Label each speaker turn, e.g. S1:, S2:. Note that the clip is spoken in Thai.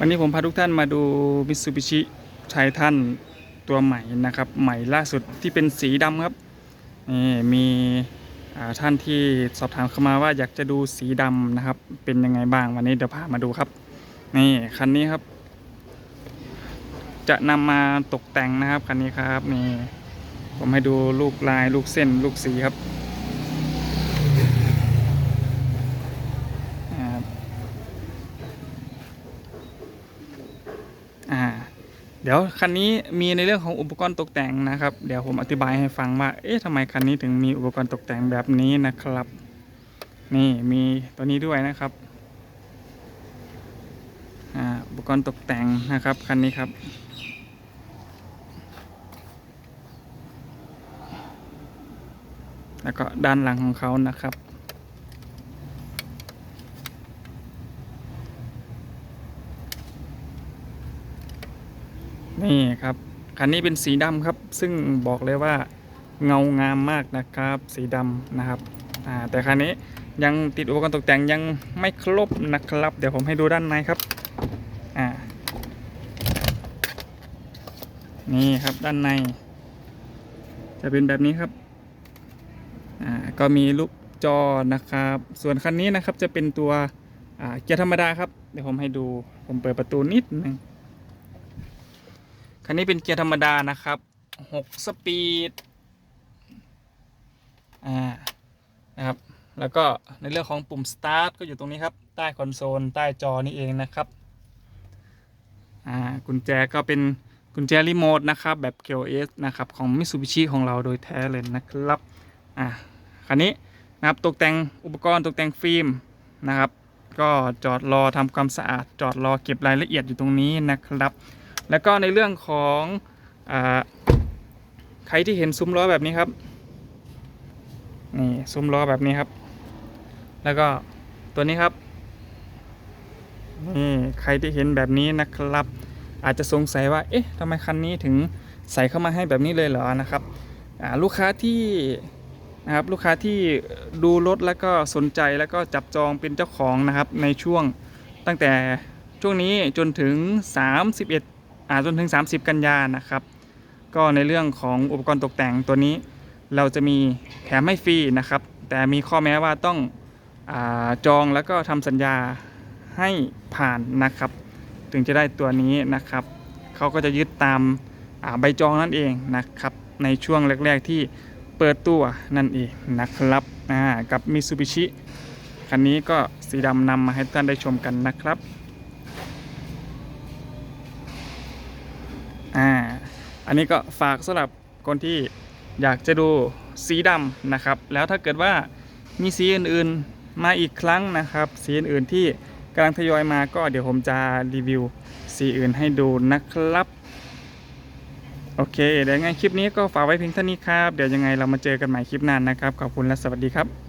S1: วันนี้ผมพาทุกท่านมาดู Mitsubishi Titan ตัวใหม่นะครับ ใหม่ล่าสุดที่เป็นสีดำครับนี่มีท่านที่สอบถามเข้ามาว่าอยากจะดูสีดำนะครับ เป็นยังไงบ้างวันนี้เดี๋ยวพามาดูครับนี่คันนี้ครับ จะนำมาตกแต่งนะครับคันนี้ครับนี่ผมให้ดูลูกลายลูกเส้นลูกสีครับอ่า อ่าเดี๋ยวคันนี้มีในเรื่องของอุปกรณ์ตกแต่งนะครับ เดี๋ยวผมอธิบายให้ฟังว่า เอ๊ะทำไมคันนี้ถึงมีอุปกรณ์ตกแต่งแบบนี้นะครับ นี่มีตัวนี้ด้วยนะครับอ่าอุปกรณ์ตกแต่งนะครับคันนี้ครับ แล้วก็ด้านหลังของเขานะครับ นี่ครับ คันนี้เป็นสีดำครับ ซึ่งบอกเลยว่าเงางามมากนะครับ สีดำนะครับแต่คันนี้ยังติดอุปกรณ์ตกแต่งยังไม่ครบนะครับ เดี๋ยวผมให้ดูด้านในครับนี่ครับด้านใน จะเป็นแบบนี้ครับก็มีลูกจอนะครับ ส่วนคันนี้นะครับจะเป็นตัวเกียร์ธรรมดาครับ เดี๋ยวผมให้ดูผมเปิดประตูนิดนึง คันนี้เป็นเกียร์ธรรมดานะครับ6สปีด อ่า นะครับ แล้วก็ในเรื่องของปุ่ม start ก็อยู่ตรงนี้ครับ ใต้คอนโซล ใต้จอนี่เองนะครับ อ่า กุญแจก็เป็นกุญแจรีโมทนะครับ แบบ KOS นะครับ ของ Mitsubishi ของเราโดยแท้เลยนะครับ อ่า คันนี้นะครับตกแต่งอุปกรณ์ตกแต่งฟิล์มนะครับ ก็จอดรอทำความสะอาด จอดรอเก็บรายละเอียดอยู่ตรงนี้นะครับ แล้วก็ในเรื่องของอใครที่เห็นซุ้มล้อแบบนี้ครับนี่ซุ้มล้อแบบนี้ครับ แล้วก็ตัวนี้ครับนี่ใครที่เห็นแบบนี้นะครับ อาจจะสงสัยว่า เอ๊ะทำไมคันนี้ถึงใส่เข้ามาให้แบบนี้เลยเหรอนะครับลูกค้าที่นะครับลูกค้าที่ดูรถแล้วก็สนใจแล้วก็จับจองเป็นเจ้าของนะครับในช่วงตั้งแต่ช่วงนี้จนถึง 31อ่า จนถึง 30 กันยานะครับ ก็ในเรื่องของอุปกรณ์ตกแต่งตัวนี้ เราจะมีแถมให้ฟรีนะครับ แต่มีข้อแม้ว่าต้องอจองแล้วก็ทำสัญญาให้ผ่านนะครับ ถึงจะได้ตัวนี้นะครับเขาก็จะยึดตามาใบจองนั่นเองนะครับ ในช่วงแรก ๆที่เปิดตัวนั่นเองนะครับกับ Mitsubishi คันนี้ก็สีดำนำมาให้ท่านได้ชมกันนะครับ อ่าอันนี้ก็ฝากสำหรับคนที่อยากจะดูสีดำนะครับ แล้วถ้าเกิดว่ามีสีอื่นๆมาอีกครั้งนะครับ สีอื่นๆที่กำลังทยอยมาก็เดี๋ยวผมจะรีวิวสีอื่นให้ดูนะครับ โอเคเดี๋ยวยังไงคลิปนี้ก็ฝากไว้เพียงเท่านี้ครับ เดี๋ยวยังไงเรามาเจอกันใหม่คลิปหน้านะครับ ขอบคุณและสวัสดีครับ